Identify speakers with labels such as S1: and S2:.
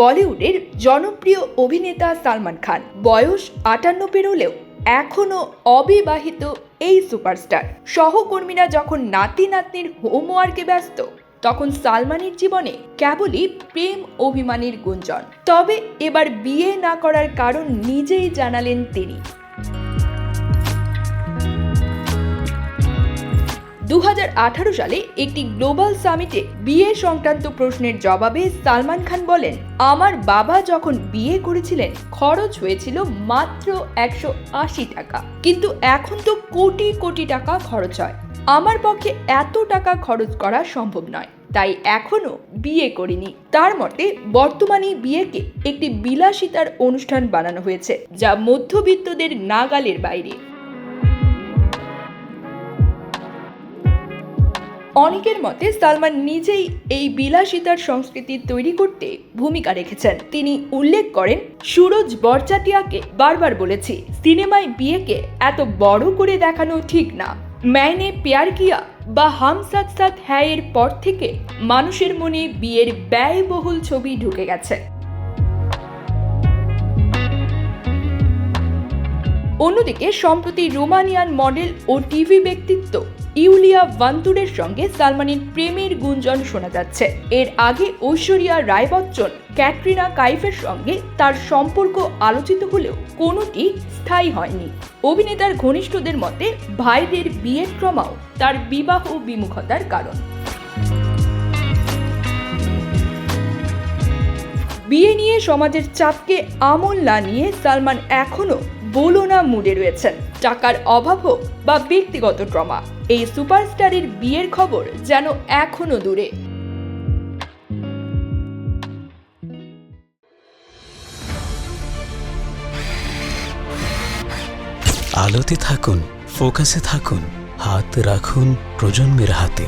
S1: বলিউডের জনপ্রিয় অভিনেতা সালমান খান। বয়স আটান্ন পেরোলেও এখনও অবিবাহিত এই সুপারস্টার। সহকর্মীরা যখন নাতি নাতনির হোমওয়ার্কে ব্যস্ত, তখন সালমানের জীবনে কেবলই প্রেম অভিমানের গুঞ্জন। তবে এবার বিয়ে না করার কারণ নিজেই জানালেন তিনি। সালে একটি গ্লোবাল সামিটে বিয়ে সংক্রান্ত প্রশ্নের জবাবে সালমান খান বলেন, আমার বাবা যখন বিয়ে করেছিলেন, খরচ হয়েছিল মাত্র একশো আশি টাকা। কিন্তু এখন তো কোটি কোটি টাকা খরচ হয়। আমার পক্ষে এত টাকা খরচ করা সম্ভব নয়। তাই এখনও বিয়ে করিনি। তার মতে, বর্তমানে বিয়েকে একটি বিলাসিতার অনুষ্ঠান বানানো হয়েছে, যা মধ্যবিত্তদের নাগালের বাইরে। অনেকের মতে সালমান নিজেই এই বিলাসিতার সংস্কৃতি তৈরি করতে ভূমিকা রেখেছেন। তিনি উল্লেখ করেন, সুরজ বরচাটিয়াকে বারবার বলেছি, সিনেমায় বিয়েকে এত বড় করে দেখানো ঠিক না। ম্যানে প্যার কিয়া বা হাম সাথ সাথ হ্যায় এর পর থেকে মানুষের মনে বিয়ের ব্যয়বহুল ছবি ঢুকে গেছে। অন্যদিকে, সম্প্রতি রোমানিয়ান মডেল ও টিভি ব্যক্তিত্ব ইউলিয়া ভান্তুরের সঙ্গে সালমানের প্রেমের গুঞ্জন শোনা যাচ্ছে। এর আগে ঐশ্বরিয়া রায় বচ্চন ক্যাটরিনা কাইফের সঙ্গে তার সম্পর্ক আলোচিত হলেও কোনোটি স্থায়ী হয়নি। অভিনেতার ঘনিষ্ঠদের মতে, ভাইদের বিয়ের ক্রমাও তার বিবাহ বিমুখতার কারণ। বিয়ে নিয়ে সমাজের চাপকে আমল না নিয়ে সালমান এখনও বলো না মুডে রয়েছেন। টাকার অভাব হোক বা ব্যক্তিগত ট্রমা এই সুপারস্টারের বিয়ের খবর যেন এখনও দূরে।
S2: আলোতে থাকুন, ফোকাসে থাকুন, হাত রাখুন প্রজন্মের হাতে।